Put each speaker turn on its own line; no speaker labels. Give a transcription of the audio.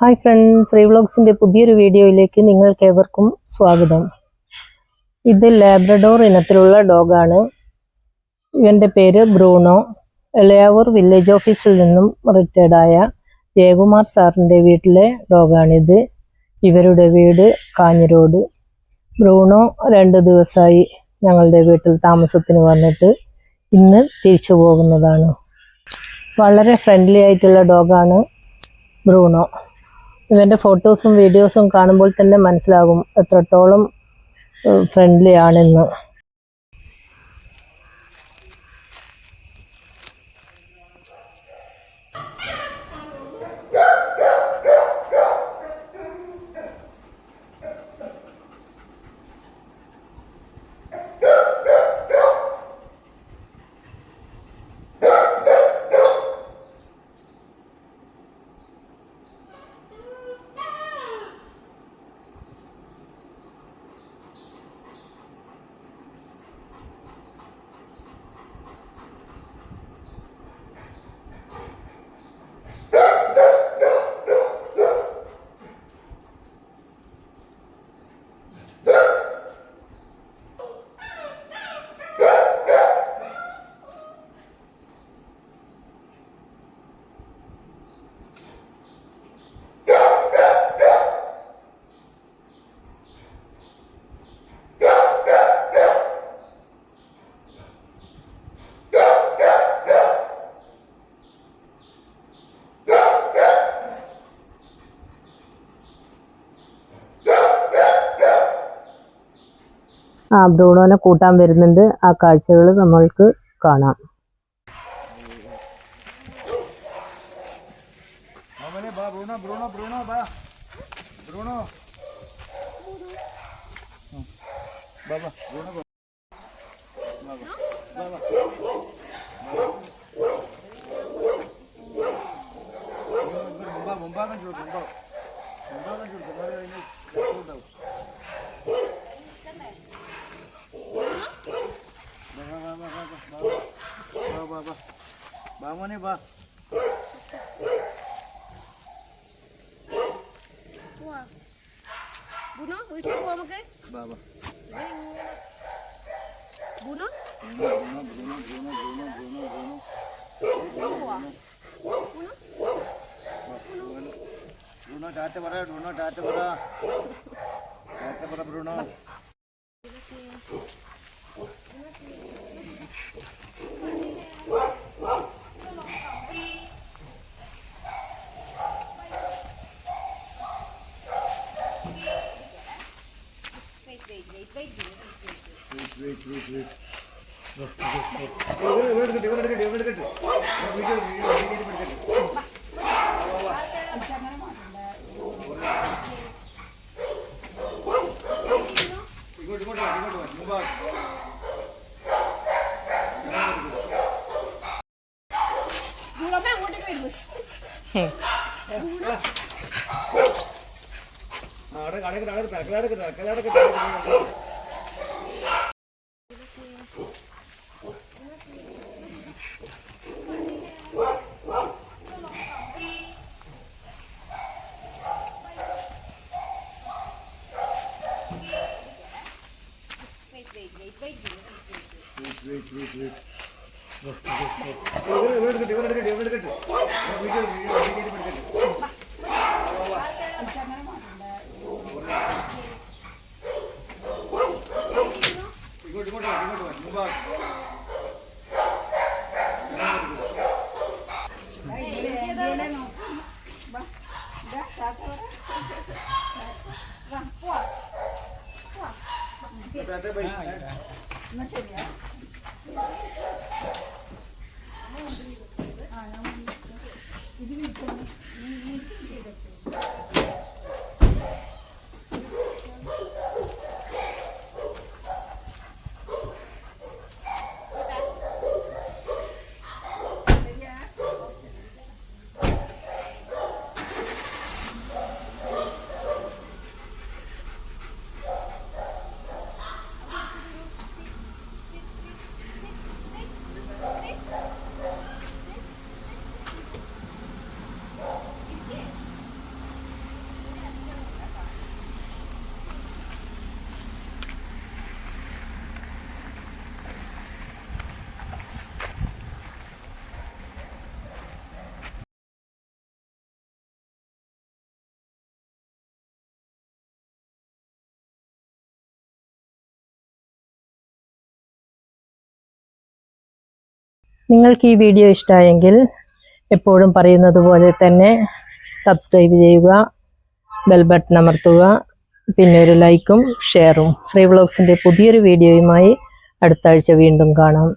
Hi friends റീവ്ലോഗ്സിന്റെ പുതിയൊരു വീഡിയോയിലേക്ക് നിങ്ങൾക്ക് ഏവർക്കും സ്വാഗതം. ഇത് ലാബ്രഡോർ ഇനത്തിലുള്ള ഡോഗാണ്. ഇവന്റെ പേര് ബ്രൂണോ. എളയാവൂർ വില്ലേജ് ഓഫീസിൽ നിന്നും റിട്ടയർഡായ ജയകുമാർ സാറിന്റെ വീട്ടിലെ ഡോഗാണിത്. ഇവരുടെ വീട് കാഞ്ഞിരോട്. ബ്രൂണോ രണ്ട് ദിവസമായി ഞങ്ങളുടെ വീട്ടിൽ താമസത്തിന് വന്നിട്ട് ഇന്ന് തിരിച്ചു പോകുന്നതാണ്. വളരെ ഫ്രണ്ട്ലി ആയിട്ടുള്ള ഡോഗാണ് ബ്രൂണോ. ഇവന്റെ ഫോട്ടോസും വീഡിയോസും കാണുമ്പോൾ തന്നെ മനസ്സിലാകും എത്രത്തോളം ഫ്രണ്ട്ലി ആണെന്ന്. ആ ബ്രൂണോനെ കൂട്ടാൻ വരുന്നുണ്ട്. ആ കാഴ്ചകൾ നമ്മൾക്ക് കാണാം.
അവനെ ബാ बामने
बा
Buah. Buno, boleh cuba makan? Ba, ba. Buno? Buno, Buno, Buno, Buno, Buno, Buno, Buno. Buah. Buno? Buno. Bruno, date bara, Bruno, date bara. Date bara, Bruno.
Terima kasih. Terima
kasih. അവിടെ കടക്കിട്ട് അവിടെ തലക്കലാടക്കിട്ട് തലക്കലാടക്കിട്ട് wait, wait, wait. Terima.
നിങ്ങൾക്ക് ഈ video ഇഷ്ടമായെങ്കിൽ എപ്പോഴും പറയുന്നത് പോലെ തന്നെ subscribe ചെയ്യുക ബെൽ ബട്ടൺ അമർത്തുക പിന്നെ ഒരു ലൈക്കും ഷെയറും ശ്രീ വ്ളോഗ്സിന്റെ പുതിയൊരു വീഡിയോയുമായി അടുത്ത ആഴ്ച വീണ്ടും കാണാം.